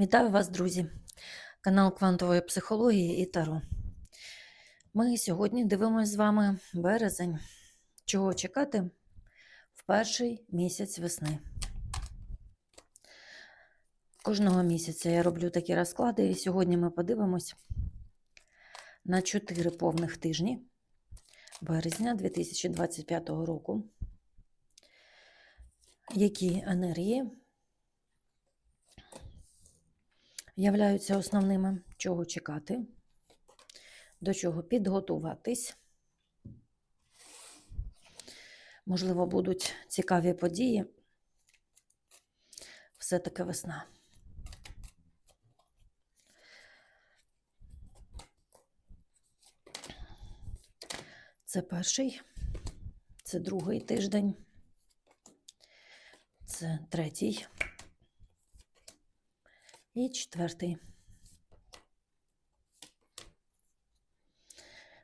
Вітаю вас, друзі! Канал квантової психології і Таро. Ми сьогодні дивимося з вами березень. Чого чекати в перший місяць весни. Кожного місяця я роблю такі розклади, і сьогодні ми подивимось на 4 повних тижні березня 2025 року. Які енергії являються основними, чого чекати, до чого підготуватись. Можливо, будуть цікаві події. Все-таки весна. Це перший, це другий тиждень, це третій і четвертий.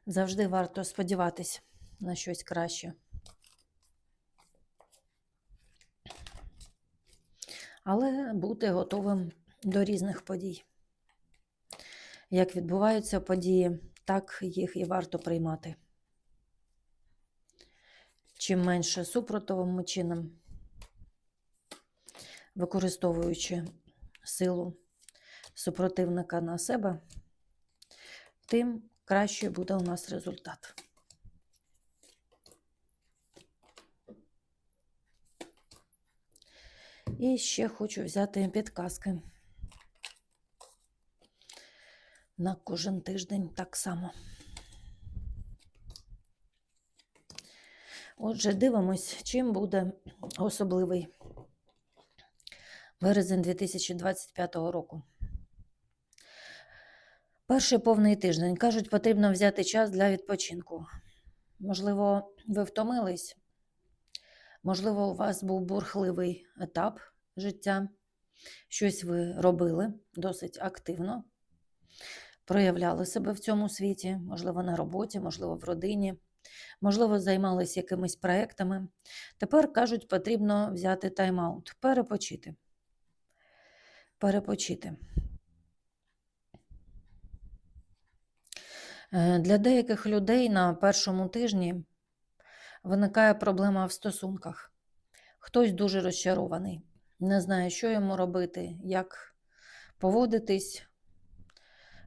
Завжди варто сподіватись на щось краще. Але бути готовим до різних подій. Як відбуваються події, так їх і варто приймати. Чим менше супротивом чином, використовуючи силу супротивника на себе, тим краще буде у нас результат. І ще хочу взяти підказки на кожен тиждень так само. Отже, дивимось, чим буде особливий березень 2025 року. Перший повний тиждень. Кажуть, потрібно взяти час для відпочинку. Можливо, ви втомились, можливо, у вас був бурхливий етап життя. Щось ви робили досить активно, проявляли себе в цьому світі, можливо, на роботі, можливо, в родині, можливо, займалися якимись проектами. Тепер кажуть, потрібно взяти тайм-аут, перепочити. Перепочити. Е, Для деяких людей на першому тижні виникає проблема в стосунках. Хтось дуже розчарований, не знає, що йому робити, як поводитись,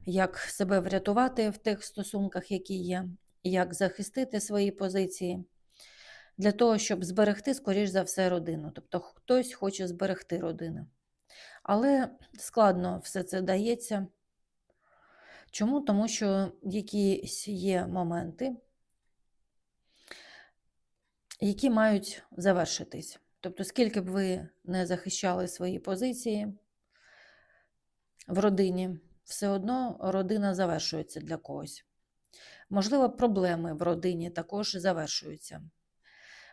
як себе врятувати в тих стосунках, які є, як захистити свої позиції, для того, щоб зберегти, скоріш за все, родину. Тобто хтось хоче зберегти родину. Але складно все це дається. Чому? Тому що якісь є моменти, які мають завершитись. Тобто, скільки б ви не захищали свої позиції в родині, все одно родина завершується для когось. Можливо, проблеми в родині також завершуються.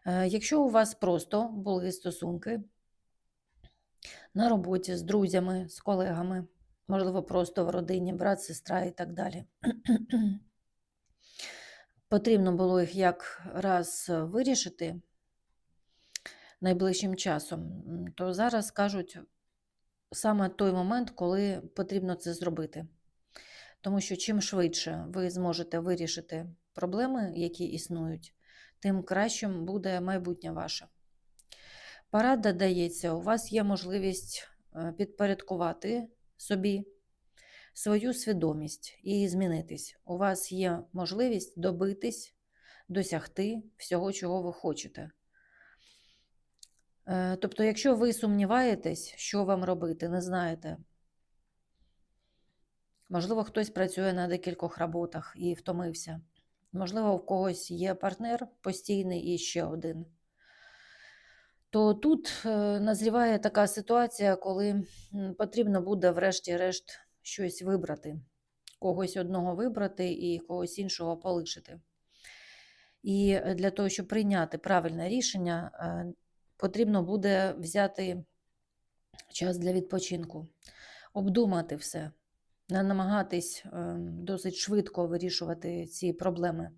Е, Якщо у вас просто були стосунки на роботі з друзями, з колегами, можливо, просто в родині, брат, сестра і так далі. Потрібно було їх як раз вирішити найближчим часом, то зараз кажуть саме той момент, коли потрібно це зробити. Тому що чим швидше ви зможете вирішити проблеми, які існують, тим кращим буде майбутнє ваше. Порада дається, у вас є можливість е, підпорядкувати собі свою свідомість і змінитись. У вас є можливість добитись, досягти всього, чого ви хочете. Е, Тобто, якщо ви сумніваєтесь, що вам робити, не знаєте, можливо, хтось працює на декількох роботах і втомився. Можливо, у когось є партнер постійний і ще один. То тут е, назріває така ситуація, коли потрібно буде, врешті-решт, щось вибрати, когось одного вибрати і когось іншого полишити. І е, для того, щоб прийняти правильне рішення, е, потрібно буде взяти час для відпочинку, обдумати все, не намагатись досить швидко вирішувати ці проблеми.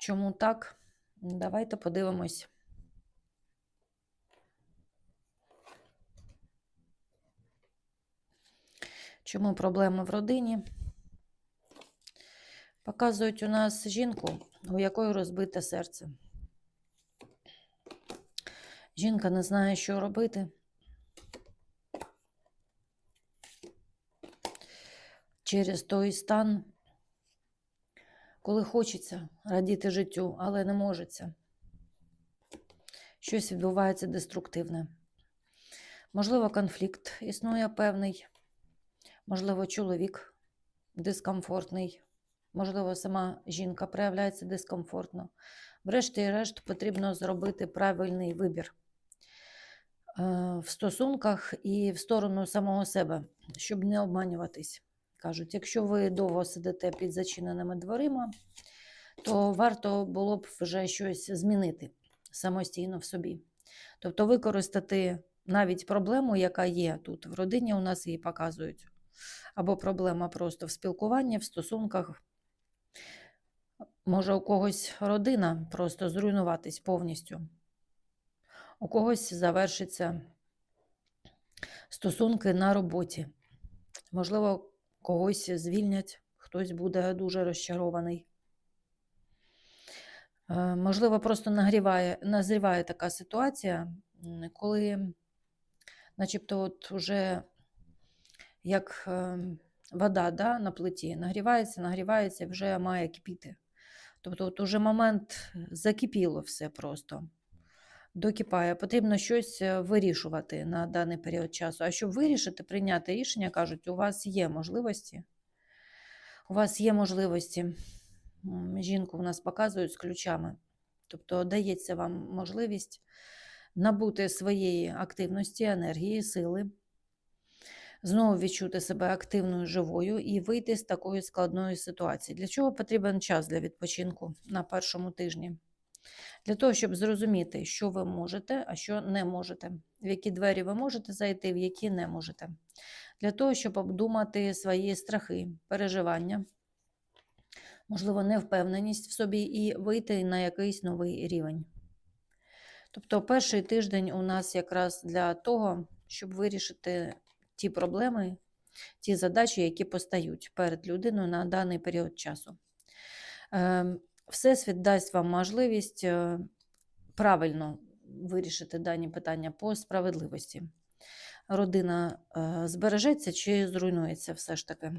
Чому так? Давайте подивимось. Чому проблеми в родині? Показують у нас жінку, у якої розбите серце. Жінка не знає, що робити. Через той стан, коли хочеться радіти життю, але не можеться. Щось відбувається деструктивне. Можливо, конфлікт існує певний, можливо, чоловік дискомфортний, можливо, сама жінка проявляється дискомфортно. Врешті-решт, потрібно зробити правильний вибір е, в стосунках і в сторону самого себе, щоб не обманюватись. Кажуть, якщо ви довго сидите під зачиненими дверима, то варто було б вже щось змінити самостійно в собі. Тобто використати навіть проблему, яка є тут в родині, у нас її показують. Або проблема просто в спілкуванні, в стосунках. Може, у когось родина просто зруйнуватись повністю. У когось завершаться стосунки на роботі. Можливо, когось звільнять, хтось буде дуже розчарований. Е, Можливо, просто нагріває, назріває така ситуація, коли, начебто, от уже як е, вода да, на плиті нагрівається, нагрівається, вже має кипіти. Тобто, от уже момент закипіло все просто. Докипає, потрібно щось е, вирішувати на даний період часу. А щоб вирішити, прийняти рішення, кажуть, у вас є можливості. У вас є можливості. Жінку в нас показують з ключами. Тобто дається вам можливість набути своєї активності, енергії, сили, знову відчути себе активною, живою і вийти з такої складної ситуації. Для чого потрібен час для відпочинку на першому тижні? Для того, щоб зрозуміти, що ви можете, а що не можете, в які двері ви можете зайти, в які не можете. Для того, щоб обдумати свої страхи, переживання, можливо, невпевненість в собі і вийти на якийсь новий рівень. Тобто, перший тиждень у нас якраз для того, щоб вирішити ті проблеми, ті задачі, які постають перед людиною на даний період часу. Ем, Всесвіт дасть вам можливість е, правильно вирішити дані питання по справедливості. Родина е, збережеться чи зруйнується все ж таки.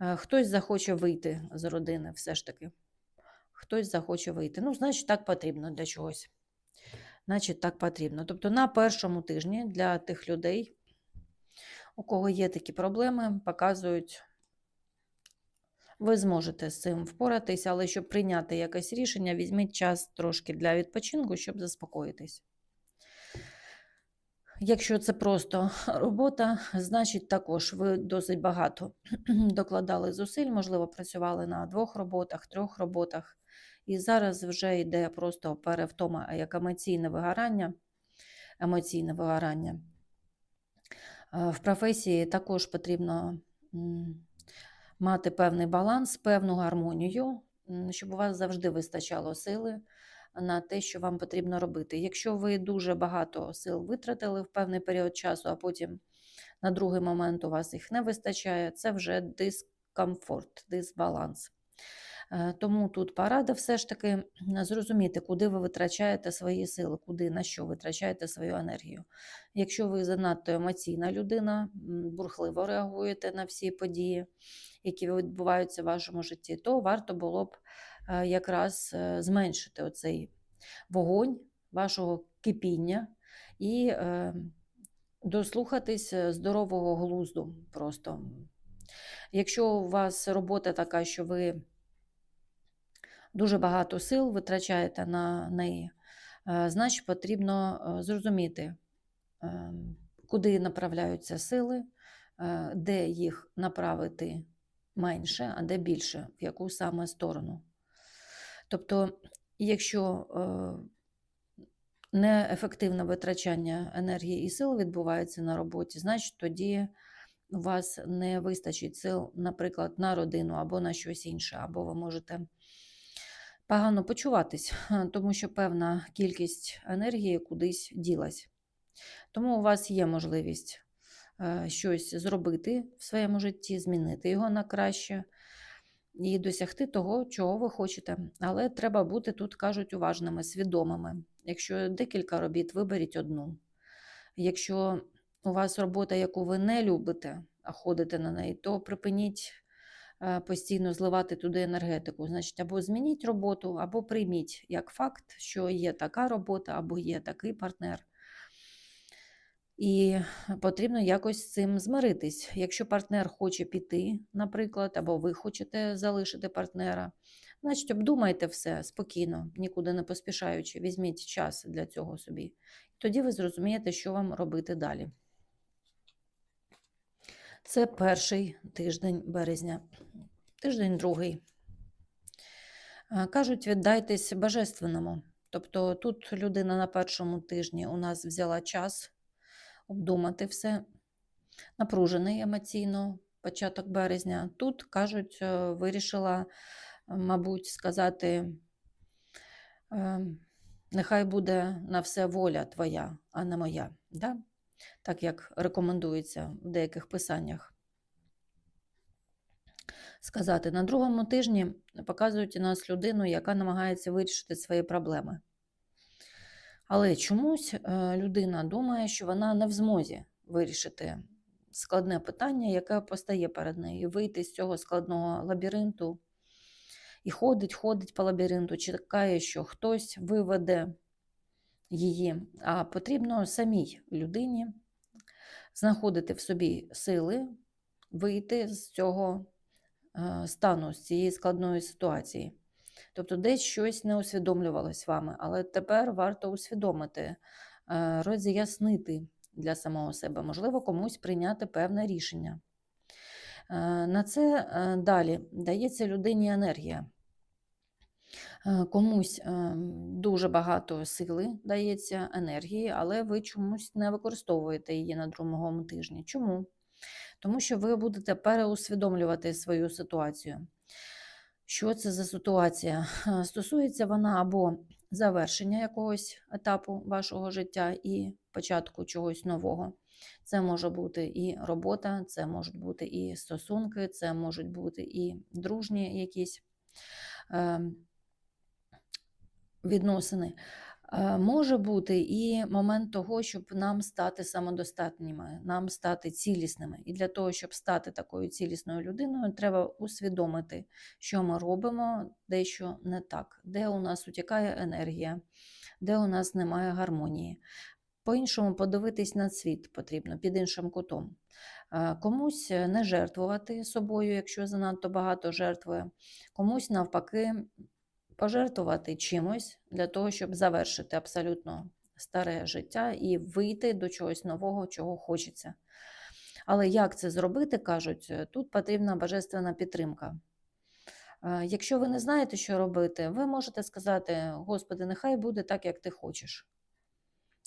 Е, Хтось захоче вийти з родини, все ж таки. Хтось захоче вийти. Ну, значить, так потрібно для чогось. Значить, так потрібно. Тобто на першому тижні для тих людей, у кого є такі проблеми, показують, ви зможете з цим впоратись, але щоб прийняти якесь рішення, візьміть час трошки для відпочинку, щоб заспокоїтись. Якщо це просто робота, значить також ви досить багато докладали зусиль, можливо, працювали на двох роботах, трьох роботах. І зараз вже йде просто перевтома, як емоційне вигорання. Емоційне вигорання. Е, В професії також потрібно мати певний баланс, певну гармонію, щоб у вас завжди вистачало сили на те, що вам потрібно робити. Якщо ви дуже багато сил витратили в певний період часу, а потім на другий момент у вас їх не вистачає, це вже дискомфорт, дисбаланс. Е, Тому тут порада все ж таки зрозуміти, куди ви витрачаєте свої сили, куди на що витрачаєте свою енергію. Якщо ви занадто емоційна людина, бурхливо реагуєте на всі події, які відбуваються в вашому житті, то варто було б е, якраз е, зменшити оцей вогонь вашого кипіння і дослухатись здорового глузду просто. Якщо у вас робота така, що ви дуже багато сил витрачаєте на неї, е, значить потрібно е, зрозуміти, е, куди направляються сили, е, де їх направити менше, а де більше, в яку саме сторону. Тобто, якщо неефективне витрачання енергії і сил відбувається на роботі, значить тоді у вас не вистачить сил, наприклад, на родину або на щось інше, або ви можете погано почуватись, тому що певна кількість енергії кудись ділась. Тому у вас є можливість е, щось зробити в своєму житті, змінити його на краще і досягти того, чого ви хочете. Але треба бути тут, кажуть, уважними, свідомими. Якщо декілька робіт, виберіть одну. Якщо у вас робота, яку ви не любите, а ходите на неї, то припиніть постійно зливати туди енергетику. Значить, або змініть роботу, або прийміть як факт, що є така робота, або є такий партнер. І потрібно якось з цим змиритись. Якщо партнер хоче піти, наприклад, або ви хочете залишити партнера, значить обдумайте все спокійно, нікуди не поспішаючи, візьміть час для цього собі. Тоді ви зрозумієте, що вам робити далі. Це перший тиждень березня. Тиждень другий. Кажуть, віддайтесь божественному. Тобто тут людина на першому тижні у нас взяла час обдумати все, напружений емоційно початок березня. Тут, кажуть, е, вирішила, мабуть, сказати, е, нехай буде на все воля твоя, а не моя. Да? Так як рекомендується в деяких писаннях. Сказати, на другому тижні показують у нас людину, яка намагається вирішити свої проблеми. Але чомусь е, людина думає, що вона не в змозі вирішити складне питання, яке постає перед нею, вийти з цього складного лабіринту. І ходить, ходить по лабіринту, чекає, що хтось виведе її. А потрібно самій людині знаходити в собі сили вийти з цього е, стану, з цієї складної ситуації. Тобто десь щось не усвідомлювалось вами, але тепер варто усвідомити, е, роз'яснити для самого себе, можливо, комусь прийняти певне рішення. Е, На це далі дається людині енергія. Е, Комусь е, дуже багато сили дається енергії, але ви чомусь не використовуєте її на другому тижні. Чому? Тому що ви будете переусвідомлювати свою ситуацію. Що це за ситуація? Е, Стосується вона або завершення якогось етапу вашого життя і початку чогось нового. Це може бути і робота, це можуть бути і стосунки, це можуть бути і дружні якісь е, відносини. Е, Може бути і момент того, щоб нам стати самодостатніми, нам стати цілісними. І для того, щоб стати такою цілісною людиною, треба усвідомити, що ми робимо дещо не так, де у нас утікає енергія, де у нас немає гармонії. По-іншому подивитись на світ потрібно під іншим кутом. Е, Комусь не жертвувати собою, якщо занадто багато жертвує, комусь навпаки пожертвувати чимось для того, щоб завершити абсолютно старе життя і вийти до чогось нового, чого хочеться. Але як це зробити, кажуть, е, тут потрібна божественна підтримка. Е, Якщо ви не знаєте, що робити, ви можете сказати: Господи, нехай буде так, як ти хочеш.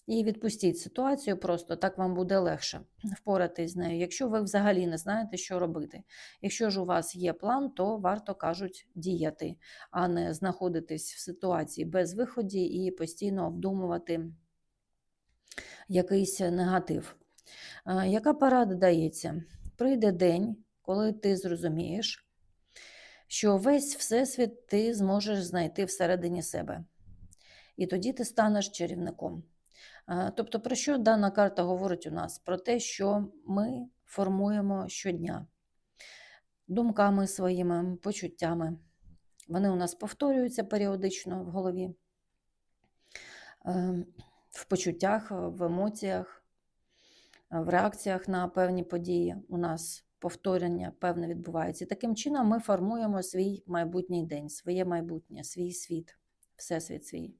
І відпустіть ситуацію, просто так вам буде легше впоратись з нею, якщо ви взагалі не знаєте, що робити. Якщо ж у вас є план, то варто кажуть діяти, а не знаходитись в ситуації без виході і постійно обдумувати якийсь негатив. Яка порада дається? Прийде день, коли ти зрозумієш, що весь всесвіт ти зможеш знайти всередині себе. І тоді ти станеш чарівником. Е, Тобто, про що дана карта говорить у нас? Про те, що ми формуємо щодня думками своїми, почуттями. Вони у нас повторюються періодично в голові, Е, в почуттях, в емоціях, в реакціях на певні події. У нас повторення певне відбувається. І таким чином ми формуємо свій майбутній день, своє майбутнє, свій світ, всесвіт свій.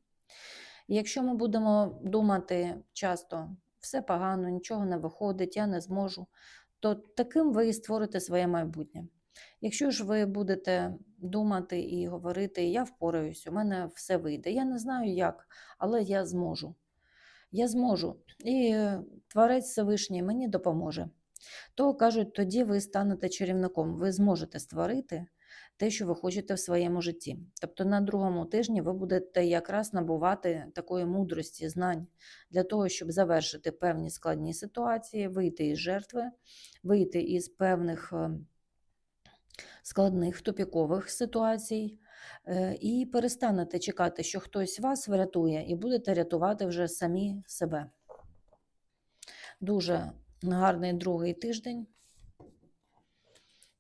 Якщо ми будемо думати часто, все погано, нічого не виходить, я не зможу, то таким ви і створите своє майбутнє. Якщо ж ви будете думати і говорити, я впораюсь, у мене все вийде. Я не знаю як, але я зможу. Я зможу. І Творець Всевишній мені допоможе. То кажуть, тоді ви станете чарівником, ви зможете створити те, що ви хочете в своєму житті. Тобто на другому тижні ви будете якраз набувати такої мудрості, знань для того, щоб завершити певні складні ситуації, вийти із жертви, вийти із певних е, складних тупікових ситуацій. е, І перестанете чекати, що хтось вас врятує, і будете рятувати вже самі себе. Дуже гарний другий тиждень.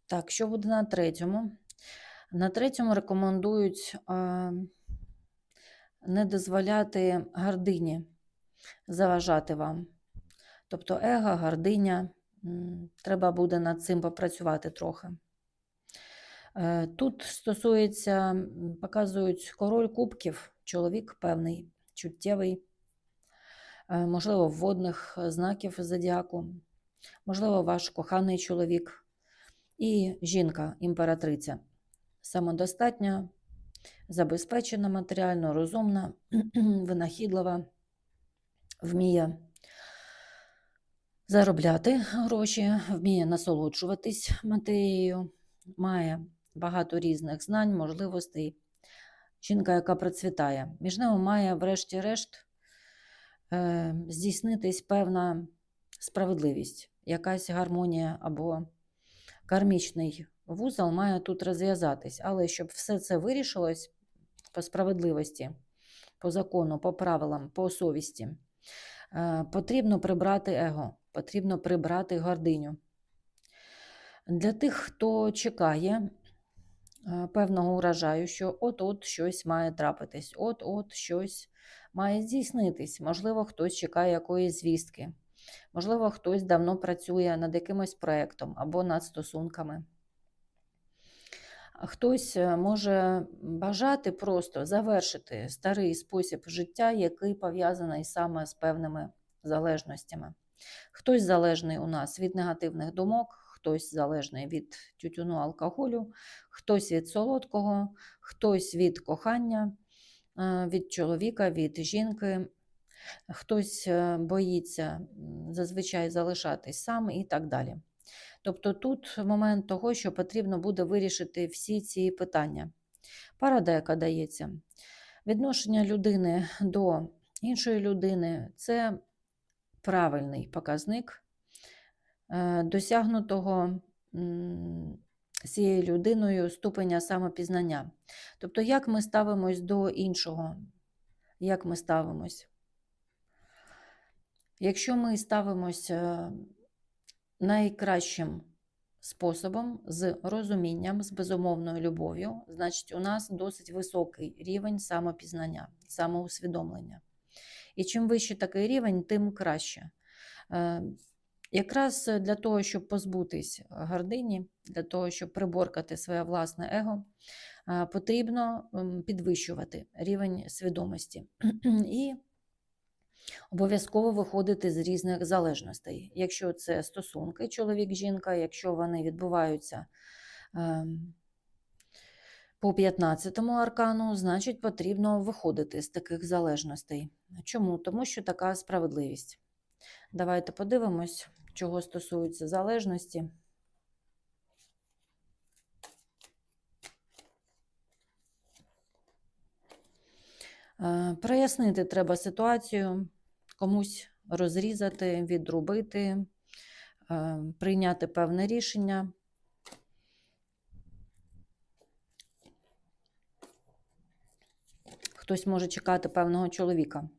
Так, що буде на третьому? На третьому рекомендують е, не дозволяти гордині заважати вам. Тобто его, гординя, м, треба буде над цим попрацювати трохи. Е, Тут стосується, показують король кубків, чоловік певний, чуттєвий, е, можливо, вводних знаків зодіаку, можливо, ваш коханий чоловік і жінка, імператриця. Самодостатня, забезпечена матеріально, розумна, винахідлива, вміє заробляти гроші, вміє насолоджуватись матерією, має багато різних знань, можливостей. Жінка, яка процвітає. Між ними має, врешті-решт, е, здійснитись певна справедливість, якась гармонія або кармічний вузол має тут розв'язатись. Але щоб все це вирішилось по справедливості, по закону, по правилам, по совісті, е, потрібно прибрати его, потрібно прибрати гординю. Для тих, хто чекає е, певного урожаю, що от-от щось має трапитись, от-от щось має здійснитись. Можливо, хтось чекає якоїсь звістки, можливо, хтось давно працює над якимось проєктом або над стосунками. Хтось е, може бажати просто завершити старий спосіб життя, який пов'язаний саме з певними залежностями. Хтось залежний у нас від негативних думок, хтось залежний від тютюну алкоголю, хтось від солодкого, хтось від кохання, е, від чоловіка, від жінки, хтось е, боїться зазвичай залишатись сам і так далі. Тобто тут момент того, що потрібно буде вирішити всі ці питання. Порада, яка дається. Відношення людини до іншої людини це правильний показник е, досягнутого цією людиною ступеня самопізнання. Тобто, як ми ставимось до іншого, як ми ставимось. Якщо ми ставимось е, найкращим способом з розумінням, з безумовною любов'ю, значить, у нас досить високий рівень самопізнання, самоусвідомлення. І чим вищий такий рівень, тим краще. Е, Якраз для того, щоб позбутись гордині, для того, щоб приборкати своє власне его, е, потрібно підвищувати рівень свідомості. І обов'язково виходити з різних залежностей. Якщо це стосунки, чоловік-жінка, якщо вони відбуваються ем, по 15-му аркану, значить потрібно виходити з таких залежностей. Чому? Тому що така справедливість. Давайте подивимось, чого стосується залежності. Е, Прояснити треба ситуацію, комусь розрізати, відрубити, е, прийняти певне рішення. Хтось може чекати певного чоловіка.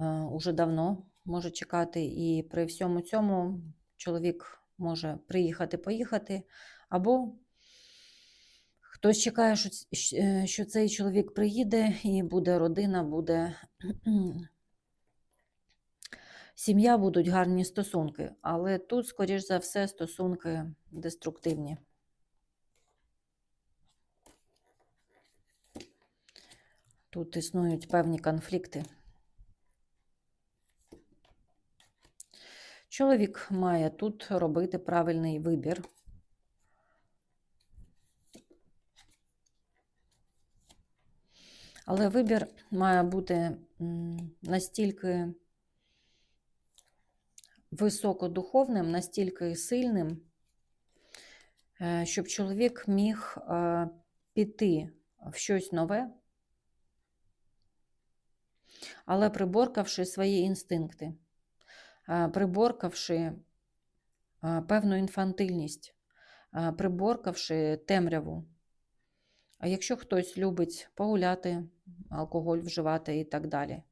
Е, Уже давно може чекати, і при всьому цьому чоловік може приїхати, поїхати, або хтось чекає, що, е, що цей чоловік приїде, і буде родина, буде сім'я, будуть гарні стосунки. Але тут, скоріш за все, стосунки деструктивні. Тут існують певні конфлікти. Чоловік має тут робити правильний вибір. Але вибір має бути настільки високодуховним, настільки сильним, е, щоб чоловік міг е, піти в щось нове, але приборкавши свої інстинкти, е, приборкавши певну інфантильність, приборкавши темряву. А якщо хтось любить погуляти, алкоголь вживати і так далі,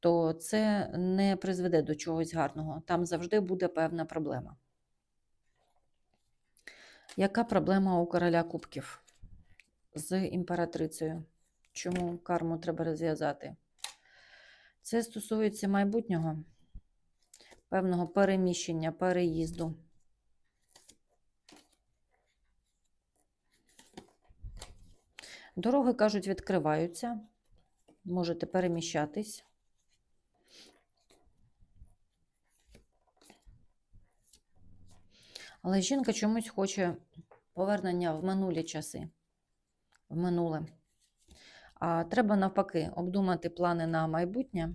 то це не призведе до чогось гарного. Там завжди буде певна проблема. Яка проблема у короля кубків з імператрицею? Чому карму треба розв'язати? Це стосується майбутнього, певного переміщення, переїзду. Дороги, кажуть, відкриваються, можете переміщатись. Але жінка чомусь хоче повернення в минулі часи, в минуле. А треба навпаки обдумати плани на майбутнє,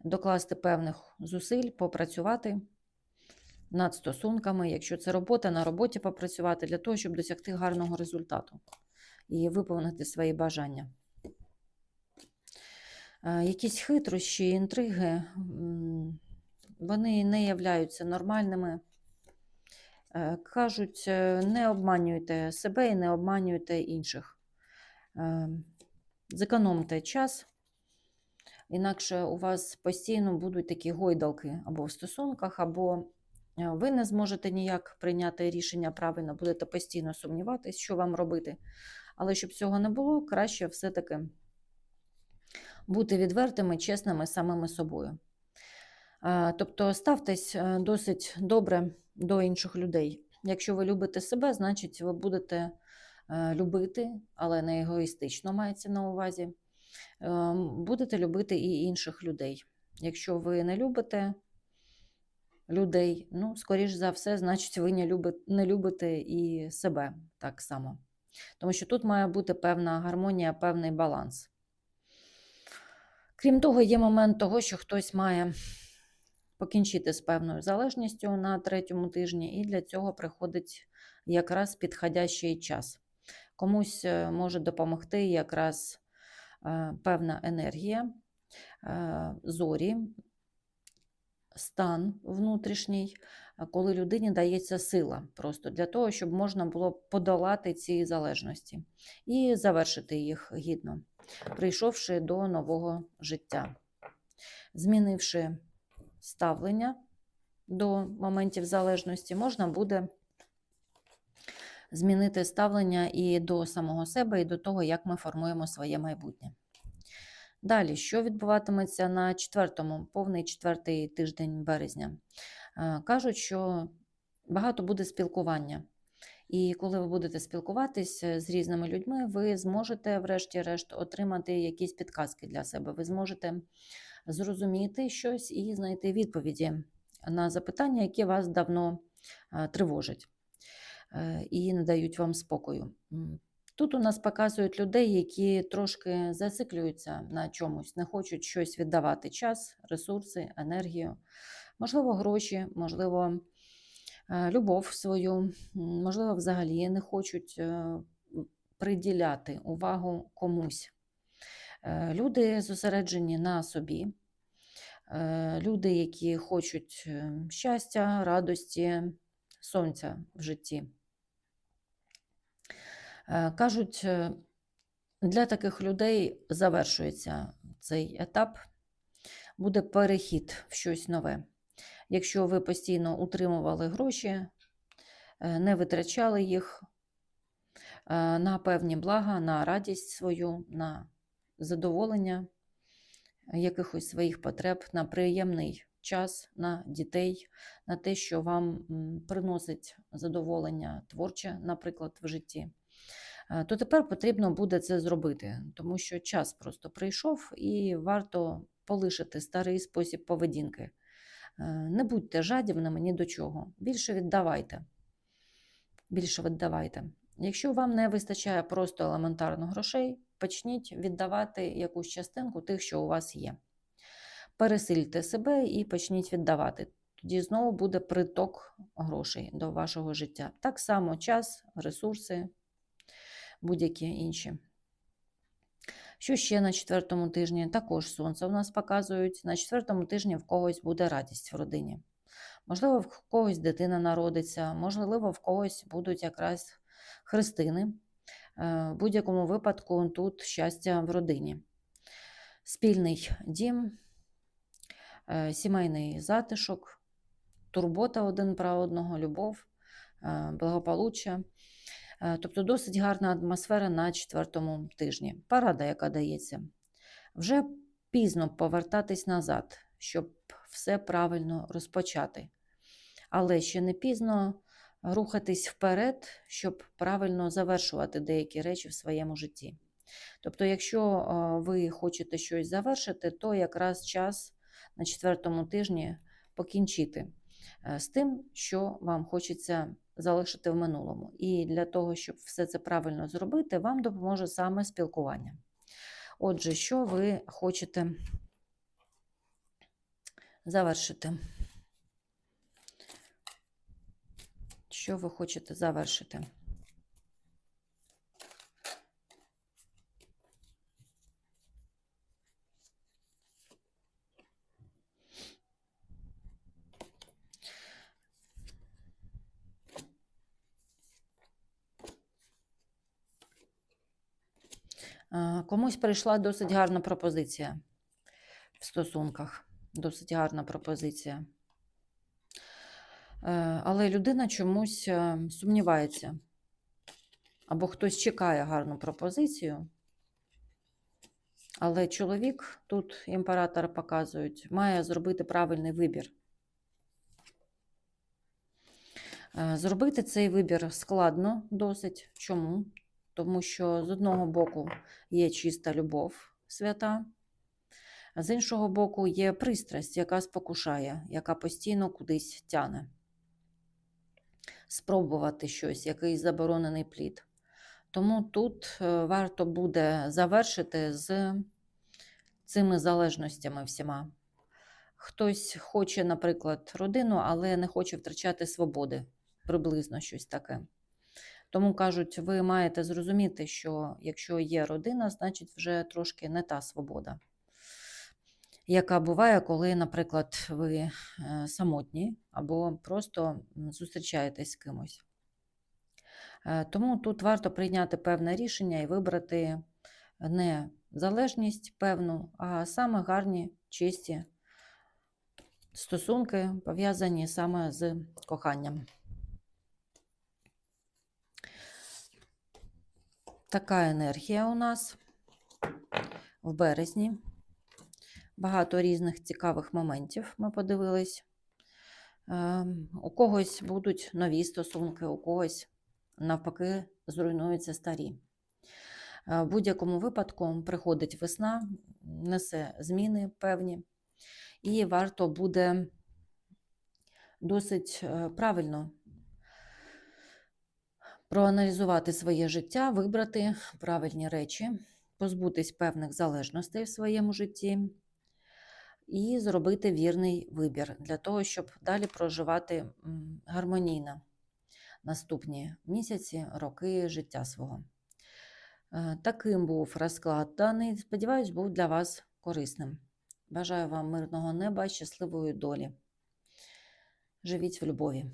докласти певних зусиль, попрацювати над стосунками, якщо це робота, на роботі попрацювати для того, щоб досягти гарного результату і виповнити свої бажання. Е, Якісь хитрощі, інтриги, вони не являються нормальними. Е, Кажуть, е, не обманюйте себе і не обманюйте інших. Е, Зекономте час, інакше у вас постійно будуть такі гойдалки або в стосунках, або ви не зможете ніяк прийняти рішення правильно, будете постійно сумніватись, що вам робити. Але щоб цього не було, краще все-таки бути відвертими, чесними самими собою. Тобто ставтесь досить добре до інших людей. Якщо ви любите себе, значить ви будете е, любити, але не егоїстично мається на увазі. Е, Будете любити і інших людей. Якщо ви не любите людей, ну, скоріш за все, значить, ви не любите, не любите і себе так само. Тому що тут має бути певна гармонія, певний баланс. Крім того, є момент того, що хтось має покінчити з певною залежністю на третьому тижні, і для цього приходить якраз підходящий час. Комусь е, може допомогти якраз е, певна енергія, е, зорі, стан внутрішній, коли людині дається сила просто для того, щоб можна було подолати ці залежності і завершити їх гідно, прийшовши до нового життя, змінивши ставлення до моментів залежності, можна буде змінити ставлення і до самого себе, і до того, як ми формуємо своє майбутнє. Далі, що відбуватиметься на четвертому, повний четвертий тиждень березня? Е, Кажуть, що багато буде спілкування. І коли ви будете спілкуватись з різними людьми, ви зможете, врешті-решт, отримати якісь підказки для себе. Ви зможете зрозуміти щось і знайти відповіді на запитання, які вас давно тривожать е, і не дають вам спокою. Тут у нас показують людей, які трошки зациклюються на чомусь, не хочуть щось віддавати час, ресурси, енергію, можливо, гроші, можливо, е, любов свою, можливо, взагалі не хочуть е, приділяти увагу комусь. Е, Люди зосереджені на собі, е, люди, які хочуть е, щастя, радості, сонця в житті. Кажуть, для таких людей завершується цей етап, буде перехід в щось нове. Якщо ви постійно утримували гроші, не витрачали їх на певні блага, на радість свою, на задоволення якихось своїх потреб, на приємний час, на дітей, на те, що вам приносить задоволення творче, наприклад, в житті, е, то тепер потрібно буде це зробити, тому що час просто прийшов і варто полишити старий спосіб поведінки. Е, Не будьте жадібними ні до чого. Більше віддавайте. Більше віддавайте. Якщо вам не вистачає просто елементарно грошей, почніть віддавати якусь частинку тих, що у вас є. Пересильте себе і почніть віддавати. тоді знову буде приток грошей до вашого життя. Так само час, ресурси, будь-які інші. Що ще на четвертому тижні? Також сонце у нас показують. На четвертому тижні в когось буде радість в родині. Можливо, в когось дитина народиться, можливо, в когось будуть якраз хрестини. Е, В будь-якому випадку тут щастя в родині. Спільний дім, е, сімейний затишок, турбота один про одного, любов, е, благополуччя. Е, Тобто досить гарна атмосфера на четвертому тижні. Парада, яка дається. Вже пізно повертатись назад, щоб все правильно розпочати. Але ще не пізно рухатись вперед, щоб правильно завершувати деякі речі в своєму житті. Тобто, якщо ви хочете щось завершити, то якраз час на четвертому тижні покінчити е, з тим, що вам хочеться залишити в минулому. І для того, щоб все це правильно зробити, вам допоможе саме спілкування. Отже, що ви хочете завершити? Що ви хочете завершити? Комусь прийшла досить гарна пропозиція в стосунках. Досить гарна пропозиція. Е, Але людина чомусь е, сумнівається. Або хтось чекає гарну пропозицію. Але чоловік, тут імператор показують, має зробити правильний вибір. Е, Зробити цей вибір складно досить. Чому? Тому що з одного боку є чиста любов свята, з іншого боку є пристрасть, яка спокушає, яка постійно кудись тяне. Спробувати щось, якийсь заборонений плід. Тому тут е, варто буде завершити з цими залежностями всіма. Хтось хоче, наприклад, родину, але не хоче втрачати свободи, приблизно щось таке. Тому кажуть, ви маєте зрозуміти, що якщо є родина, значить вже трошки не та свобода, яка буває, коли, наприклад, ви е, самотні або просто зустрічаєтесь з кимось. Е, Тому тут варто прийняти певне рішення і вибрати не залежність певну, а саме гарні, чисті стосунки, пов'язані саме з коханням. Така енергія у нас в березні. Багато різних цікавих моментів ми подивились. Ем, У когось будуть нові стосунки, у когось, навпаки, зруйнуються старі. Е, В будь-якому випадку приходить весна, несе зміни певні, і варто буде досить е, правильно проаналізувати своє життя, вибрати правильні речі, позбутись певних залежностей в своєму житті і зробити вірний вибір для того, щоб далі проживати гармонійно наступні місяці, роки життя свого. Е, Таким був розклад даний. Сподіваюсь, був для вас корисним. Бажаю вам мирного неба, щасливої долі. Живіть в любові.